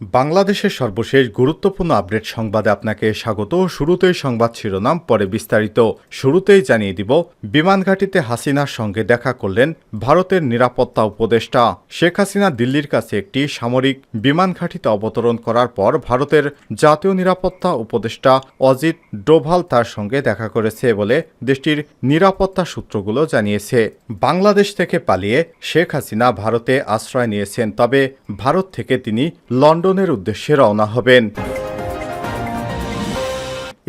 বাংলাদেশের সর্বশেষ গুরুত্বপূর্ণ আপডেট সংবাদে আপনাকে স্বাগত। শুরুতেই সংবাদ শিরোনাম, পরে বিস্তারিত। শুরুতেই জানিয়ে দিব বিমানঘাটিতে হাসিনার সঙ্গে দেখা করলেন ভারতের নিরাপত্তা উপদেষ্টা। শেখ হাসিনা দিল্লির কাছে একটি সামরিক বিমানঘাটিতে অবতরণ করার পর ভারতের জাতীয় নিরাপত্তা উপদেষ্টা অজিত ডোভাল তার সঙ্গে দেখা করেছে বলে দেশটির নিরাপত্তা সূত্রগুলো জানিয়েছে। বাংলাদেশ থেকে পালিয়ে শেখ হাসিনা ভারতে আশ্রয় নিয়েছেন, তবে ভারত থেকে তিনি লন্ডনের উদ্দেশ্যে রওনা হবেন।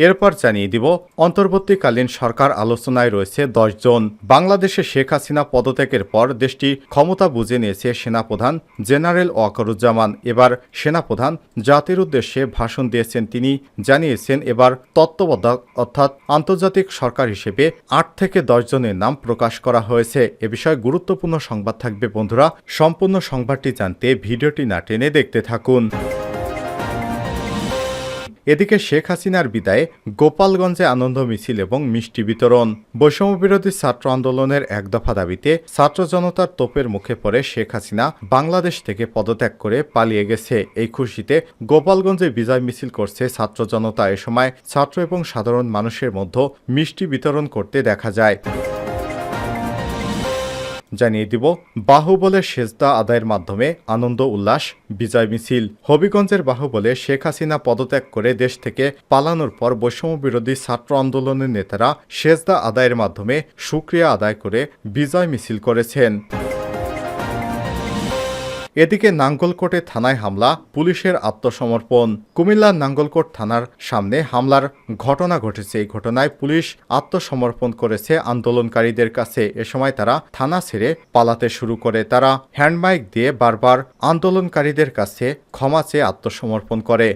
এরপর জানিয়ে দিব, অন্তর্বর্তীকালীন সরকার আলোচনায় রয়েছে জন বাংলাদেশে শেখ হাসিনা পদত্যাগের পর দেশটি ক্ষমতা বুঝে নিয়েছে সেনাপ্রধান জেনারেল ওয়াকারুজ্জামান। এবার সেনাপ্রধান জাতির উদ্দেশ্যে ভাষণ দিয়েছেন তিনি। জানিয়েছেন, এবার তত্ত্বাবধায়ক অর্থাৎ আন্তর্জাতিক সরকার হিসেবে আট থেকে দশ জনের নাম প্রকাশ করা হয়েছে। এ বিষয়ে গুরুত্বপূর্ণ সংবাদ থাকবে বন্ধুরা। সম্পূর্ণ সংবাদটি জানতে ভিডিওটি না টেনে দেখতে থাকুন। এদিকে শেখ হাসিনার বিদায়ে গোপালগঞ্জে আনন্দ মিছিল এবং মিষ্টি বিতরণ। বৈষম্যবিরোধী ছাত্র আন্দোলনের এক দফা দাবিতে ছাত্র জনতার তোপের মুখে পড়ে শেখ হাসিনা বাংলাদেশ থেকে পদত্যাগ করে পালিয়ে গেছে। এই খুশিতে গোপালগঞ্জে বিজয় মিছিল করছে ছাত্র জনতা। এ সময় ছাত্র এবং সাধারণ মানুষের মধ্যে মিষ্টি বিতরণ করতে দেখা যায়। জানিয়ে দিব, বাহুবলে সেজদা আদায়ের মাধ্যমে আনন্দ, উল্লাস, বিজয় মিছিল। হবিগঞ্জের বাহুবলে শেখ হাসিনা পদত্যাগ করে দেশ থেকে পালানোর পর বৈষম্য বিরোধী ছাত্র আন্দোলনের নেতারা সেজদা আদায়ের মাধ্যমে সুক্রিয়া আদায় করে বিজয় মিছিল করেছেন। এদিকে নাঙ্গলকোটে থানায় হামলা, পুলিশের আত্মসমর্পণ। কুমিল্লার নাঙ্গলকোট থানার সামনে হামলার ঘটনা ঘটেছে। এই ঘটনায় পুলিশ আত্মসমর্পণ করেছে আন্দোলনকারীদের কাছে। এ সময় তারা থানা ছেড়ে পালাতে শুরু করে। তারা হ্যান্ডমাইক দিয়ে বারবার আন্দোলনকারীদের কাছে ক্ষমা চেয়ে আত্মসমর্পণ করে।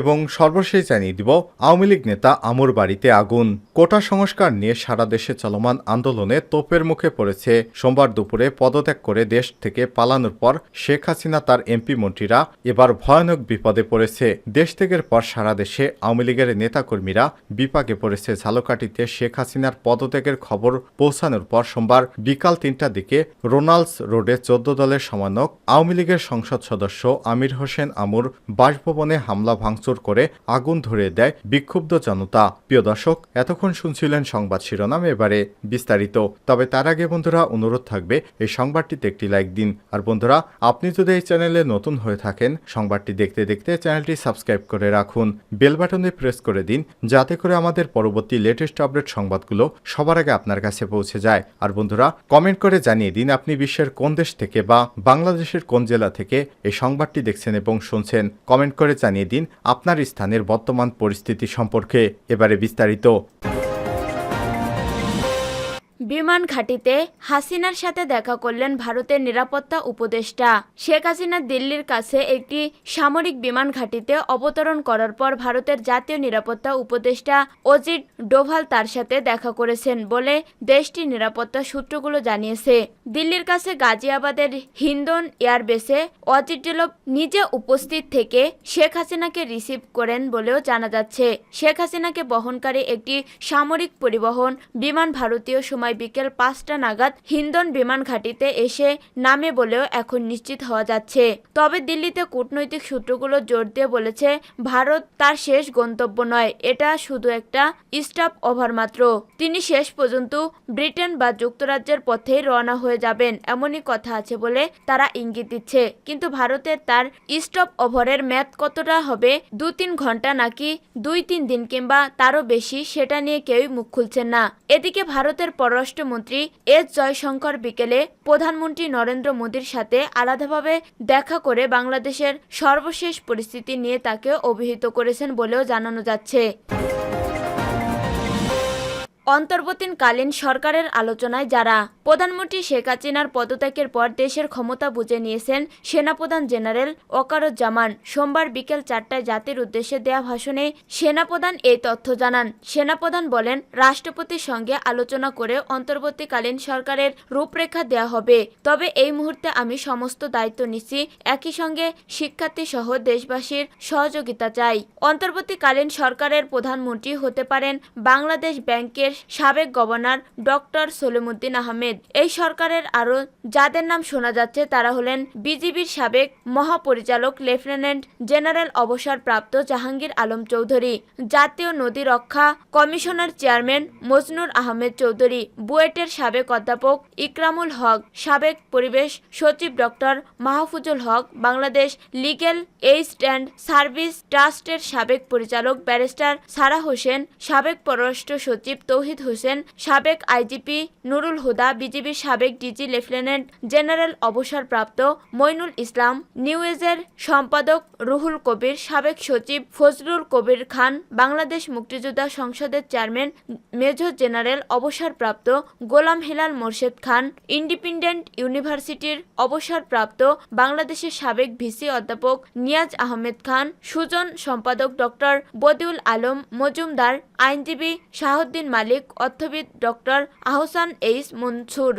এবং সর্বশেষ জানিয়ে দিব, আওয়ামী লীগ নেতা আমর বাড়িতে আগুন। কোটা সংস্কার নিয়ে সারা দেশে চলমান আন্দোলনে তোপের মুখে পড়েছে। সোমবার দুপুরে পদত্যাগ করে দেশ থেকে পালানোর পর শেখ হাসিনা তার এমপি মন্ত্রীরা এবার ভয়ানক বিপদে পড়েছে। দেশ থেকের পর সারা দেশে আওয়ামী লীগের নেতাকর্মীরা বিপাকে পড়েছে। ঝালকাঠিতে শেখ হাসিনার পদত্যাগের খবর পৌঁছানোর পর সোমবার বিকাল তিনটার দিকে রোনাল্ডস রোডে চোদ্দ দলের সমানক আওয়ামী লীগের সংসদ সদস্য আমির হোসেন আমুর বাসভবনে হামলা ভাঙচুর করে আগুন ধরে দেয় বিক্ষুব্ধ জনতা। প্রিয় দর্শক, এতক্ষণ শুনছিলেন সংবাদ শিরোনাম এবারে বিস্তারিত। তবে তার আগে বন্ধুরা, অনুরোধ থাকবে, এই সংবাদটিতে একটি লাইক দিন। আর বন্ধুরা, আপনি যদি এই চ্যানেলে নতুন হয়ে থাকেন, সংবাদটি দেখতে দেখতে চ্যানেলটি সাবস্ক্রাইব করে রাখুন। বেল বাটনে প্রেস করে দিন, যাতে করে আমাদের পরবর্তী লেটেস্ট আপডেট সংবাদগুলো সবার আগে আপনার কাছে পৌঁছে যায়। আর বন্ধুরা, কমেন্ট করে জানিয়ে দিন আপনি বিশ্বের কোন দেশ থেকে বা বাংলাদেশের কোন জেলা থেকে এই সংবাদটি দেখছেন এবং শুনছেন। কমেন্ট করে জানিয়ে দিন আপনার স্থানের বর্তমান পরিস্থিতি সম্পর্কে এবারে বিস্তারিত। বিমান ঘাঁটিতে হাসিনার সাথে দেখা করলেন ভারতের নিরাপত্তা উপদেষ্টা। শেখ হাসিনা দিল্লির কাছে একটি সামরিক বিমান ঘাঁটিতে অবতরণ করার পর ভারতের জাতীয় নিরাপত্তা উপদেষ্টা অজিত ডোভাল তার সাথে দেখা করেছেন বলে দেশটির নিরাপত্তা সূত্রগুলো জানিয়েছে। দিল্লির কাছে গাজিয়াবাদের হিন্দন এয়ারবেসে অজিত ডোভাল নিজে উপস্থিত থেকে শেখ হাসিনাকে রিসিভ করেন বলেও জানা যাচ্ছে। শেখ হাসিনাকে বহনকারী একটি সামরিক পরিবহন বিমান ভারতীয় সময় বিকেল পাঁচটা নাগাদ হিন্দন বিমান ঘাঁটিতে এসে নামে বলেও এখন নিশ্চিত হওয়া যাচ্ছে। তবে দিল্লিতে কূটনৈতিক সূত্রগুলো জোর দিয়ে বলেছে, ভারত তার শেষ গন্তব্য নয়, এটা শুধু একটা স্টাফ ওভার মাত্র। তিনি শেষ পর্যন্ত ব্রিটেন বা যুক্তরাজ্যের পথেই রওনা হয়ে যাবেন, এমনই কথা আছে বলে তারা ইঙ্গিত দিচ্ছে। কিন্তু ভারতের তার স্টপ ওভারের ম্যাথ কতটা হবে দু তিন ঘণ্টা নাকি দুই তিন দিন কিংবা তারও বেশি, সেটা নিয়ে কেউই মুখ খুলছেন না। এদিকে ভারতের পররাষ্ট্রমন্ত্রী এস জয়শঙ্কর বিকেলে প্রধানমন্ত্রী নরেন্দ্র মোদীর সাথে আলাদাভাবে দেখা করে বাংলাদেশের সর্বশেষ পরিস্থিতি নিয়ে তাকে অভিহিত করেছেন বলেও জানানো যাচ্ছে। অন্তর্বর্তীকালীন সরকারের আলোচনায় যারা প্রধানমন্ত্রী শেখ হাসিনার পদত্যাগের পর দেশের ক্ষমতা বুঝে নিয়েছেন সেনাপ্রধান জেনারেল ওকারুজ্জামান, সোমবার বিকেল চারটায় জাতির উদ্দেশ্যে দেয়া ভাষণে সেনাপ্রধান এই তথ্য জানান। সেনাপ্রধান বলেন, রাষ্ট্রপতির সঙ্গে আলোচনা করে অন্তর্বর্তীকালীন সরকারের রূপরেখা দেয়া হবে। তবে এই মুহূর্তে আমি সমস্ত দায়িত্ব নিচ্ছি। একই সঙ্গে শিক্ষার্থী সহ দেশবাসীর সহযোগিতা চাই। অন্তর্বর্তীকালীন সরকারের প্রধানমন্ত্রী হতে পারেন বাংলাদেশ ব্যাংকের সাবেক গভর্নর ডক্টর সলিমুদ্দিন আহমেদ। এই সরকারের আরও যাদের নাম শোনা যাচ্ছে, তারা হলেন বিজিবির সাবেক মহাপরিচালক লেফটেন্যান্ট জেনারেল অবসরপ্রাপ্ত জাহাঙ্গীর আলম চৌধুরী, জাতীয় নদী রক্ষা কমিশনার চেয়ারম্যান মজনুর আহমেদ চৌধুরী, বুয়েটের সাবেক অধ্যাপক ইকরামুল হক, সাবেক পরিবেশ সচিব doctor Mahfuzul Haq, Bangladesh legal aid and service ট্রাস্টের সাবেক পরিচালক ব্যারিস্টার সারা হোসেন, সাবেক পররাষ্ট্র সচিব তৌহিদ হোসেন, সাবেক আইজিপি নুরুল হুদা, বিজিবির সাবেক ডিজি লেফটেন্যান্ট জেনারেল অবসরপ্রাপ্ত মইনুল ইসলাম নিউজের সম্পাদক রুহুল কবির, সাবেক সচিব ফজলুল কবির খান, বাংলাদেশ মুক্তিযোদ্ধা সংসদের চেয়ারম্যান মেজর জেনারেল অবসরপ্রাপ্ত গোলাম হেলাল মোর্শেদ খান, ইন্ডিপেন্ডেন্ট ইউনিভার্সিটির অবসরপ্রাপ্ত বাংলাদেশের সাবেক ভিসি অধ্যাপক নিয়াজ আহমেদ খান, সুজন সম্পাদক ডক্টর বদিউল আলম মজুমদার, আইনজীবী শাহউদ্দিন মালিক অর্থবিদ ডক্টর আহসান এইস মনসুর।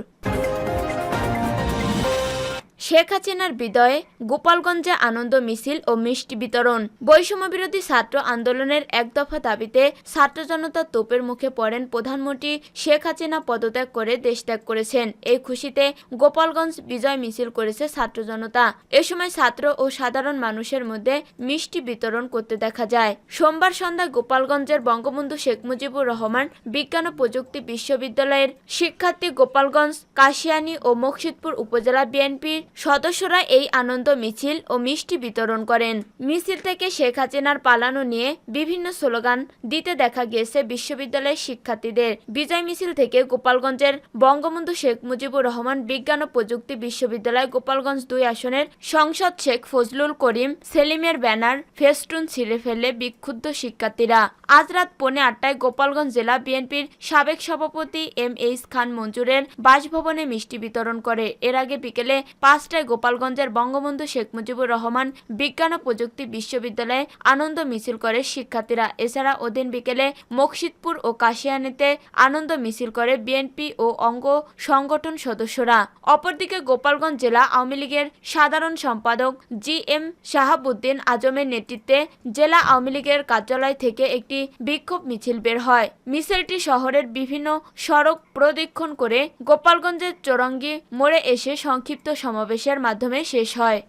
শেখ হাসিনার বিদয়ে গোপালগঞ্জে আনন্দ মিছিল ও মিষ্টি বিতরণ। বৈষম্য বিরোধী ছাত্র আন্দোলনের এক দফা দাবিতে ছাত্র জনতা তোপের মুখে পড়েন প্রধানমন্ত্রী শেখ হাসিনা পদত্যাগ করে দেশত্যাগ করেছেন। এই খুশিতে গোপালগঞ্জ বিজয় মিছিল করেছে ছাত্র জনতা। এ সময় ছাত্র ও সাধারণ মানুষের মধ্যে মিষ্টি বিতরণ করতে দেখা যায়। সোমবার সন্ধ্যায় গোপালগঞ্জের বঙ্গবন্ধু শেখ মুজিবুর রহমান বিজ্ঞান ও প্রযুক্তি বিশ্ববিদ্যালয়ের শিক্ষার্থী গোপালগঞ্জ, কাশিয়ানী ও মকসিদপুর উপজেলা বিএনপির সদস্যরা এই আনন্দ মিছিল ও মিষ্টি বিতরণ করেন। মিছিল থেকে শেখ হাসিনার পালানো নিয়ে বিভিন্ন স্লোগান দিতে দেখা গিয়েছে বিশ্ববিদ্যালয়ের শিক্ষার্থীদের। বিজয় মিছিল থেকে গোপালগঞ্জের বঙ্গবন্ধু শেখ মুজিবুর রহমান বিজ্ঞান ও প্রযুক্তি বিশ্ববিদ্যালয় গোপালগঞ্জ দুই আসনের সংসদ শেখ ফজলুল করিম, সেলিমের ব্যানার, ফেস্টুন ছিঁড়ে ফেলে বিক্ষুব্ধ শিক্ষার্থীরা। আজ রাত পৌনে আটটায় গোপালগঞ্জ জেলা বিএনপির সাবেক সভাপতি এম এইচ খান মঞ্জুরের বাসভবনে মিষ্টি বিতরণ করে। এর আগে বিকেলে পাঁচটায় গোপালগঞ্জের বঙ্গবন্ধু শেখ মুজিবুর রহমান বিজ্ঞান ও প্রযুক্তি বিশ্ববিদ্যালয়ে আনন্দ মিছিল করে শিক্ষার্থীরা। এছাড়া ওদিন বিকেলে মকসিদপুর ও কাশিয়ানিতে আনন্দ মিছিল করে বিএনপি ও অঙ্গ সংগঠন সদস্যরা। অপরদিকে গোপালগঞ্জ জেলা আওয়ামী লীগের সাধারণ সম্পাদক জি এম শাহাবুদ্দিন আজমের নেতৃত্বে জেলা আওয়ামী লীগের কার্যালয় থেকে একটি বিক্ষোভ মিছিল বের হয়। মিছিলটি শহরের বিভিন্ন সড়ক প্রদক্ষিণ করে গোপালগঞ্জের চৌরঙ্গি মোড়ে এসে সংক্ষিপ্ত সমাবেশের মাধ্যমে শেষ হয়।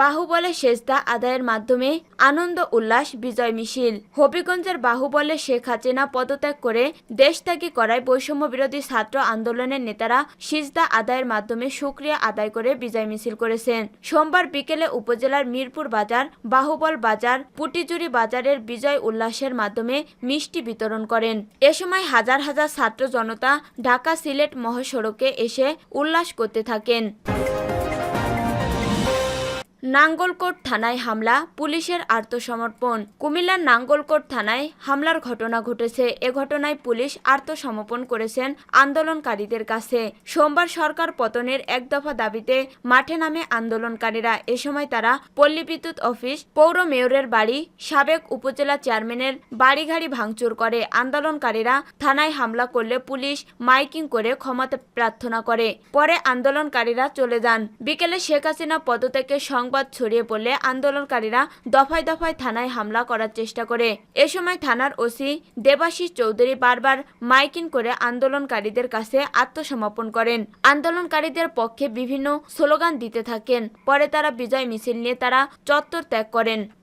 বাহুবলে সেজদা আদায়ের মাধ্যমে আনন্দ, উল্লাস, বিজয় মিছিল। হবিগঞ্জের বাহুবলে শেখ হাসিনা পদত্যাগ করে দেশত্যাগী করায় বৈষম্য বিরোধী ছাত্র আন্দোলনের নেতারা সিজদা আদায়ের মাধ্যমে সুক্রিয়া আদায় করে বিজয় মিছিল করেছেন। সোমবার বিকেলে উপজেলার মিরপুর বাজার, বাহুবল বাজার পুটিজুরি বাজারের বিজয় উল্লাসের মাধ্যমে মিষ্টি বিতরণ করেন। এ সময় হাজার হাজার ছাত্র জনতা ঢাকা সিলেট মহাসড়কে এসে উল্লাস করতে থাকেন। নাঙ্গলকোট থানায় হামলা, পুলিশের আত্মসমর্পণ। কুমিল্লার নাঙ্গলকোট থানায় হামলার ঘটনা ঘটেছে। এ ঘটনায় পুলিশ আত্মসমর্পণ করেছেন আন্দোলনকারীদের কাছে। সোমবার সরকার পতনের এক দফা দাবিতে মাঠে নামে আন্দোলনকারীরা। এ সময় তারা পল্লী বিদ্যুৎ অফিস, পৌর মেয়রের বাড়ি, সাবেক উপজেলা চেয়ারম্যানের বাড়িঘাড়ি ভাঙচুর করে। আন্দোলনকারীরা থানায় হামলা করলে পুলিশ মাইকিং করে ক্ষমতা প্রার্থনা করে। পরে আন্দোলনকারীরা চলে যান। বিকেলে শেখ হাসিনা পদত্যাগের সংবাদ ছড়িয়ে পড়লে আন্দোলনকারীরা দফায় দফায় থানায় হামলা করার চেষ্টা করে। এ সময় থানার ওসি দেবাশিস চৌধুরী বারবার মাইকিং করে আন্দোলনকারীদের কাছে আত্মসমর্পণ করেন। আন্দোলনকারীদের পক্ষে বিভিন্ন স্লোগান দিতে থাকেন। পরে তারা বিজয় মিছিল নিয়ে তারা চত্বর ত্যাগ করেন।